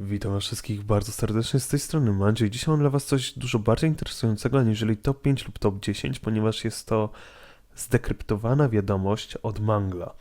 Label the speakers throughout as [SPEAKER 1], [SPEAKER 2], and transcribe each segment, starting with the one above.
[SPEAKER 1] Witam was wszystkich bardzo serdecznie z tej strony Mandzie. Dzisiaj mam dla was coś dużo bardziej interesującego aniżeli top 5 lub top 10, ponieważ jest to zdekryptowana wiadomość od Mangla.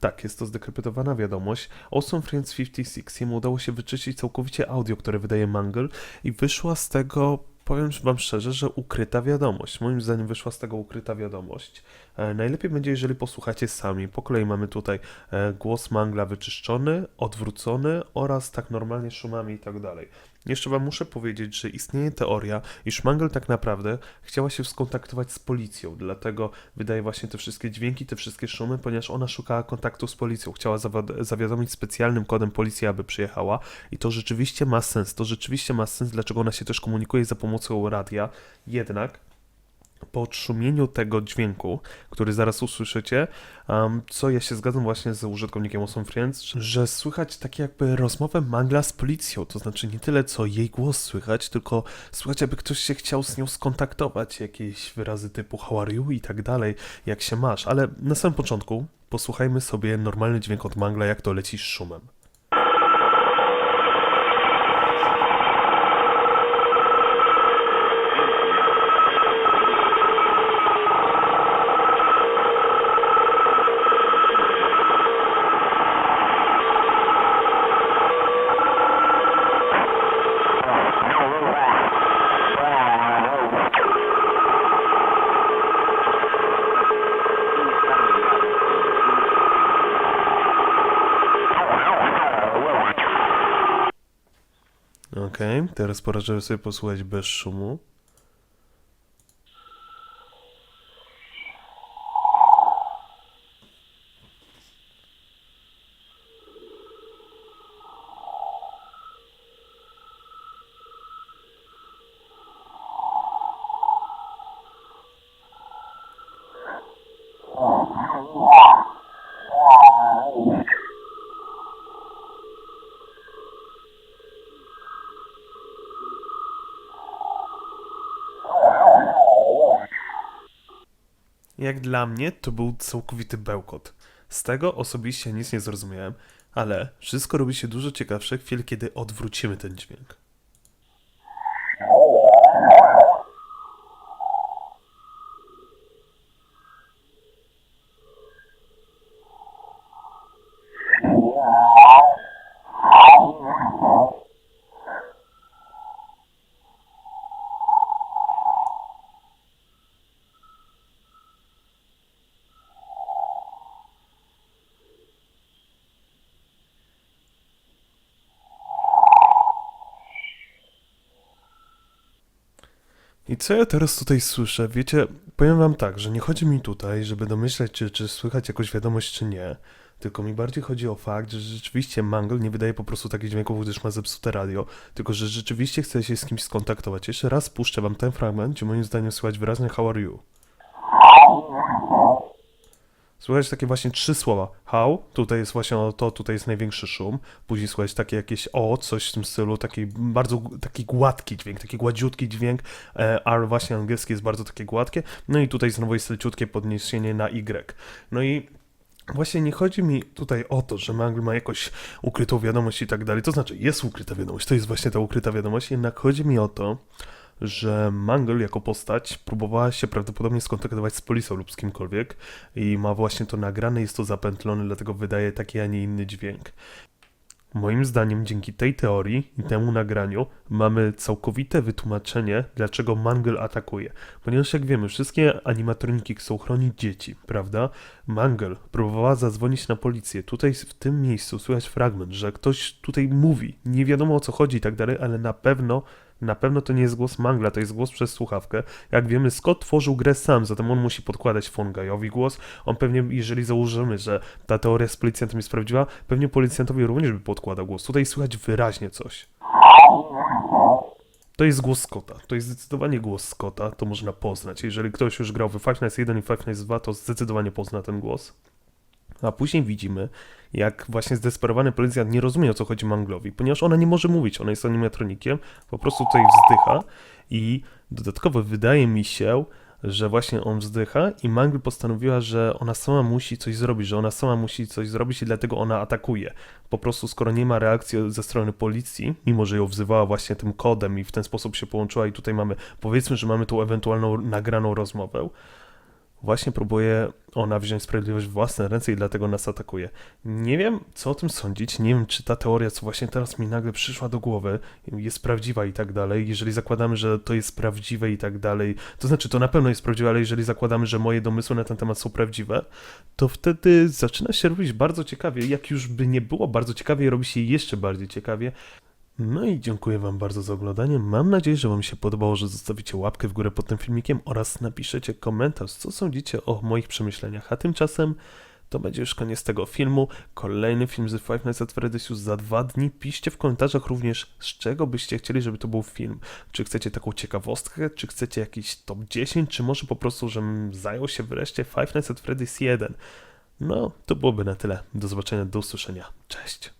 [SPEAKER 1] Tak, jest to zdekryptowana wiadomość. Awesome Friends 56 jemu udało się wyczyścić całkowicie audio, które wydaje Mangle i wyszła z tego, powiem wam szczerze, że ukryta wiadomość. Moim zdaniem wyszła z tego ukryta wiadomość. E, najlepiej będzie, jeżeli posłuchacie sami. Po kolei mamy tutaj e, głos Mangla wyczyszczony, odwrócony oraz tak normalnie szumami i tak dalej. Jeszcze wam muszę powiedzieć, że istnieje teoria, iż Mangle tak naprawdę chciała się skontaktować z policją, dlatego wydaje właśnie te wszystkie dźwięki, te wszystkie szumy, ponieważ ona szukała kontaktu z policją, chciała zawiad- zawiadomić specjalnym kodem policji, aby przyjechała. I to rzeczywiście ma sens, to rzeczywiście ma sens, dlaczego ona się też komunikuje za pomocą radia, jednak po odszumieniu tego dźwięku, który zaraz usłyszycie, um, co ja się zgadzam właśnie z użytkownikiem Awesome Friends, że słychać takie jakby rozmowę Mangla z policją, to znaczy nie tyle co jej głos słychać, tylko słychać jakby ktoś się chciał z nią skontaktować, jakieś wyrazy typu how are you? i tak dalej, jak się masz, ale na samym początku posłuchajmy sobie normalny dźwięk od Mangla, jak to leci z szumem. Okej, teraz pora, żeby sobie posłuchać bez szumu. Jak dla mnie to był całkowity bełkot. Z tego osobiście nic nie zrozumiałem, ale wszystko robi się dużo ciekawsze w chwili, kiedy odwrócimy ten dźwięk. I co ja teraz tutaj słyszę? Wiecie, powiem wam tak, że nie chodzi mi tutaj, żeby domyśleć, czy, czy słychać jakąś wiadomość, czy nie. Tylko mi bardziej chodzi o fakt, że rzeczywiście Mangle nie wydaje po prostu takich dźwięków, gdyż ma zepsute radio, tylko że rzeczywiście chce się z kimś skontaktować. Jeszcze raz puszczę wam ten fragment, gdzie moim zdaniem słychać wyraźnie How are you? Słychać takie właśnie trzy słowa. How, tutaj jest właśnie o to, tutaj jest największy szum. Później słychać takie jakieś o, coś w tym stylu, taki bardzo taki gładki dźwięk, taki gładziutki dźwięk. E, R właśnie angielski jest bardzo takie gładkie. No i tutaj znowu jest leciutkie podniesienie na Y. No i Właśnie nie chodzi mi tutaj o to, że Mangle ma jakąś ukrytą wiadomość i tak dalej. To znaczy, jest ukryta wiadomość, to jest właśnie ta ukryta wiadomość, jednak chodzi mi o to, że Mangle jako postać próbowała się prawdopodobnie skontaktować z policją lub z kimkolwiek i ma właśnie to nagrane, jest to zapętlone, dlatego wydaje taki, a nie inny dźwięk. Moim zdaniem dzięki tej teorii i temu nagraniu mamy całkowite wytłumaczenie, dlaczego Mangle atakuje. Ponieważ jak wiemy, wszystkie animatroniki chcą chronić dzieci, prawda? Mangle próbowała zadzwonić na policję. Tutaj w tym miejscu słychać fragment, że ktoś tutaj mówi, nie wiadomo o co chodzi i tak dalej, ale na pewno na pewno to nie jest głos Mangla, to jest głos przez słuchawkę. Jak wiemy, Scott tworzył grę sam, zatem on musi podkładać Fongajowi głos. On pewnie, jeżeli założymy, że ta teoria z policjantem jest prawdziwa, pewnie policjantowi również by podkładał głos. Tutaj słychać wyraźnie coś. To jest głos Scotta. To jest zdecydowanie głos Scotta, to można poznać. Jeżeli ktoś już grał w Five Nights 1 i Five Nights 2, to zdecydowanie pozna ten głos. A później widzimy, jak właśnie zdesperowany policjant nie rozumie o co chodzi Manglowi, ponieważ ona nie może mówić, ona jest animatronikiem, po prostu tutaj wzdycha i dodatkowo wydaje mi się, że właśnie on wzdycha i Mangle postanowiła, że ona sama musi coś zrobić, że ona sama musi coś zrobić i dlatego ona atakuje. Po prostu skoro nie ma reakcji ze strony policji, mimo że ją wzywała właśnie tym kodem i w ten sposób się połączyła i tutaj mamy, powiedzmy, że mamy tu ewentualną nagraną rozmowę, właśnie próbuje ona wziąć sprawiedliwość w własne ręce i dlatego nas atakuje. Nie wiem, co o tym sądzić, nie wiem, czy ta teoria, co właśnie teraz mi nagle przyszła do głowy, jest prawdziwa i tak dalej. Jeżeli zakładamy, że to jest prawdziwe i tak dalej, to znaczy to na pewno jest prawdziwe, ale jeżeli zakładamy, że moje domysły na ten temat są prawdziwe, to wtedy zaczyna się robić bardzo ciekawie. Jak już by nie było bardzo ciekawie, robi się jeszcze bardziej ciekawie. No i dziękuję Wam bardzo za oglądanie. Mam nadzieję, że Wam się podobało, że zostawicie łapkę w górę pod tym filmikiem oraz napiszecie komentarz, co sądzicie o moich przemyśleniach. A tymczasem to będzie już koniec tego filmu. Kolejny film z Five Nights at Freddy's już za dwa dni. Piszcie w komentarzach również, z czego byście chcieli, żeby to był film. Czy chcecie taką ciekawostkę, czy chcecie jakiś top 10, czy może po prostu, żebym zajął się wreszcie Five Nights at Freddy's 1. No, to byłoby na tyle. Do zobaczenia, do usłyszenia. Cześć!